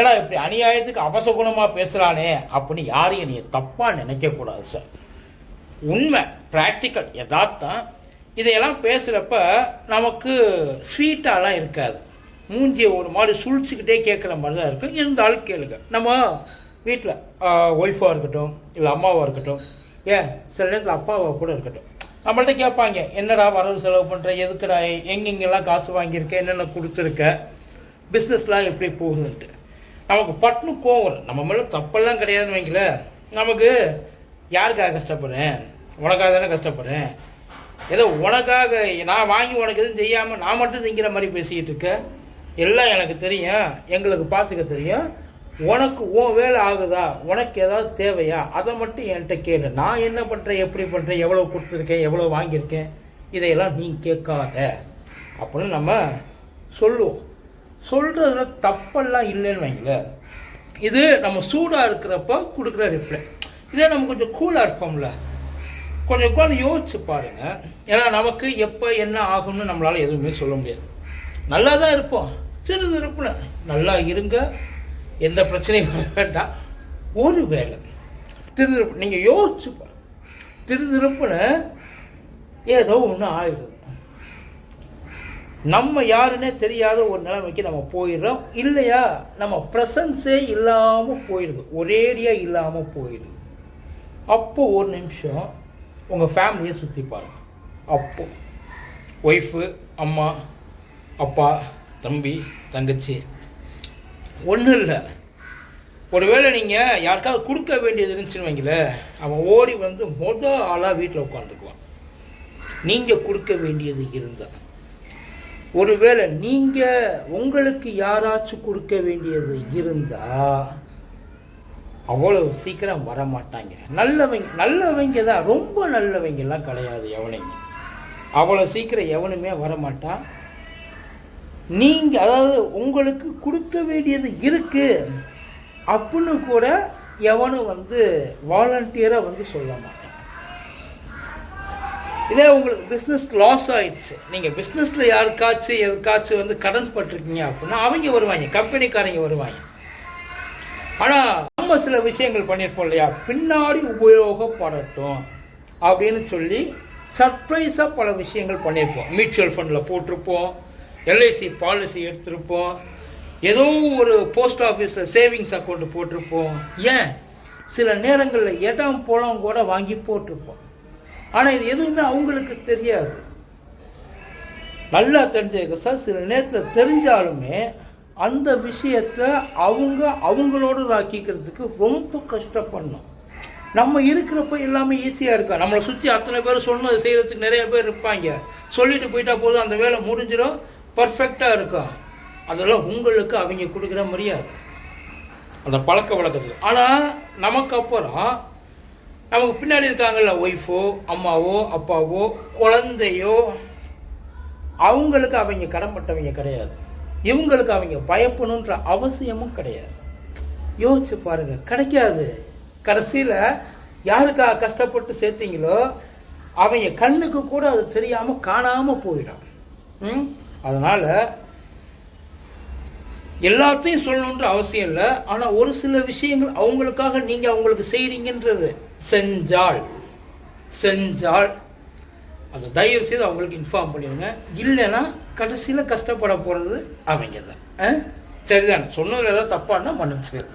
ஏடா இப்படி அநியாயத்துக்கு அவசகுணமாக பேசுகிறானே அப்படின்னு யாரையும் நீ தப்பாக நினைக்கக்கூடாது சார் உண்மை ப்ராக்டிக்கல் யதார்த்தம். இதையெல்லாம் பேசுகிறப்ப நமக்கு ஸ்வீட்டாலாம் இருக்காது. மூஞ்சியை ஒரு மாதிரி சுழிச்சுக்கிட்டே கேட்குற மாதிரி தான் இருக்கும். இருந்தாலும் கேளுங்க. நம்ம வீட்டில் ஒய்ஃபாக இருக்கட்டும் இல்லை அம்மாவாக இருக்கட்டும் ஏன்? சில நேரத்தில் அப்பாவாக கூட இருக்கட்டும். நம்மள்ட்ட கேட்பாங்க என்னடா வரவு செலவு பண்ணுற எதுக்குடா? எங்கெங்கெல்லாம் காசு வாங்கியிருக்க? என்னென்ன கொடுத்துருக்க? பிஸ்னஸ்லாம் எப்படி போகுதுன்ட்டு. நமக்கு பட்னு கோவம் வரும். நம்ம மேலே தப்பெல்லாம் கிடையாதுன்னு வைங்களேன். நமக்கு யாருக்காக கஷ்டப்படுறேன்? உனக்காக தானே கஷ்டப்படுறேன்? ஏதோ உனக்காக நான் வாங்கி உனக்கு எதுவும் செய்யாமல் நான் மட்டும் திங்கிற மாதிரி பேசிக்கிட்டு இருக்க. எல்லாம் எனக்கு தெரியும். எங்களுக்கு பார்த்துக்க தெரியும். உனக்கு உன் வேலை ஆகுதா? உனக்கு ஏதாவது தேவையா? அதை மட்டும் என்கிட்ட கேளு. நான் என்ன பண்ணுறேன் எப்படி பண்ணுறேன் எவ்வளோ கொடுத்துருக்கேன்? எவ்வளோ வாங்கியிருக்கேன்? இதையெல்லாம் நீ கேட்காத. அப்படின்னு நம்ம சொல்லுவோம். சொல்கிறதுல தப்பெல்லாம் இல்லைன்னு வைங்களேன் இது நம்ம சூடாக இருக்கிறப்ப கொடுக்குற ரிப்ளை இதே நம்ம கொஞ்சம் கூலாக இருப்போம்ல. கொஞ்சம் உட்காந்து யோசிச்சு பாருங்கள் ஏன்னா நமக்கு எப்போ என்ன ஆகும்னு நம்மளால் எதுவுமே சொல்ல முடியாது. நல்லா தான் இருப்போம். சிறிது இருப்புன நல்லா இருங்க. எந்த பிரச்சனையும் வேண்டாம். ஒரு வேலை திருதிருப்பு நீங்கள் யோசிச்சு திருதிருப்புன்னு ஏதோ ஒன்று ஆயிடுது. நம்ம யாருன்னே தெரியாத ஒரு நிலைமைக்கு நம்ம போயிடுறோம். இல்லையா? நம்ம ப்ரெசன்ஸே இல்லாமல் போயிடுது. ஒரேடியாக இல்லாமல் போயிடுது. அப்போது ஒரு நிமிஷம் உங்கள் ஃபேமிலியை சுற்றி பாருங்க. அப்போ ஒய்ஃபு அம்மா அப்பா தம்பி தங்கச்சி. ஒன்றும் இல்லை. ஒருவேளை நீங்கள் யாருக்காவது கொடுக்க வேண்டியது இருந்துச்சுன்னு வைங்களேன் அவன் ஓடி வந்து மொதல் ஆளாக வீட்டில் உட்காந்துக்குவான் நீங்கள் கொடுக்க வேண்டியது இருந்தால் ஒருவேளை நீங்கள் உங்களுக்கு யாராச்சும் கொடுக்க வேண்டியது இருந்தால் அவ்வளவு சீக்கிரம் வர மாட்டாங்க நல்லவங்க நல்லவங்க தான் ரொம்ப நல்லவங்கெல்லாம் கிடையாது எவனைங்க அவ்வளோ சீக்கிரம் எவனுமே வர மாட்டான் நீங்கள் அதாவது உங்களுக்கு கொடுக்க வேண்டியது இருக்குது அப்படின்னு கூட எவனும் வந்து வாலண்டியராக வந்து சொல்ல மாட்டான். இதே உங்களுக்கு பிஸ்னஸ் லாஸ் ஆகிடுச்சு நீங்கள் பிஸ்னஸில் யாருக்காச்சும் எதுக்காச்சும் வந்து கடன் பட்டிருக்கீங்க அப்படின்னா அவங்க வருவாங்க. கம்பெனிக்காரங்க வருவாங்க. ஆனால் நம்ம சில விஷயங்கள் பண்ணியிருப்போம் இல்லையா? பின்னாடி உபயோகப்படட்டும் அப்படின்னு சொல்லி சர்ப்ரைஸாக பல விஷயங்கள் பண்ணியிருப்போம் மியூச்சுவல் ஃபண்டில் போட்டிருப்போம். எல்ஐசி பாலிசி எடுத்திருப்போம். ஏதோ ஒரு போஸ்ட் ஆஃபீஸில் சேவிங்ஸ் அக்கௌண்ட்டு போட்டிருப்போம். ஏன்? சில நேரங்களில் இடம் போலம் கூட வாங்கி போட்டிருப்போம். ஆனால் இது எதுவுமே அவங்களுக்கு தெரியாது. நல்லா தெரிஞ்சுக்க சார் சில நேரத்தில் தெரிஞ்சாலுமே அந்த விஷயத்தை அவங்க அவங்களோட ஆக்கிக்கிறதுக்கு ரொம்ப கஷ்டப்படணும். நம்ம இருக்கிறப்ப எல்லாமே ஈஸியாக இருக்கா? நம்மளை சுற்றி அத்தனை பேர் சொன்னது செய்கிறதுக்கு நிறைய பேர் இருப்பாங்க. சொல்லிட்டு போயிட்டா போதும் அந்த வேலை முடிஞ்சிடும் பர்ஃபெக்டாக இருக்கும் அதெல்லாம் உங்களுக்கு அவங்க கொடுக்குற மரியாதை. அந்த பழக்க வழக்கத்தில். ஆனால் நமக்கு அப்புறம் நமக்கு பின்னாடி இருக்காங்கல்ல ஒய்ஃபோ அம்மாவோ அப்பாவோ குழந்தையோ அவங்களுக்கு அவங்க கடன்பட்டவங்க கிடையாது. இவங்களுக்கு அவங்க பயப்படணுன்ற அவசியமும் கிடையாது. யோசிச்சு பாருங்கள் கிடைக்காது. கடைசியில் யாருக்காக கஷ்டப்பட்டு சேர்த்தீங்களோ அவங்க கண்ணுக்கு கூட அது தெரியாமல் காணாமல் போயிடும். அதனால் எல்லாத்தையும் சொல்லணுன்ற அவசியம் இல்லை. ஆனால் ஒரு சில விஷயங்கள் அவங்களுக்காக நீங்கள் அவங்களுக்கு செய்கிறீங்கன்றது செஞ்சாள். செஞ்சால் அதை தயவு செய்து அவங்களுக்கு இன்ஃபார்ம் பண்ணிடுங்க. இல்லைன்னா கடைசியில் கஷ்டப்பட போகிறது அவங்க தான் சரிதான்? சொன்னதில் ஏதாவது தப்பான்னா மன்னிச்சுக்க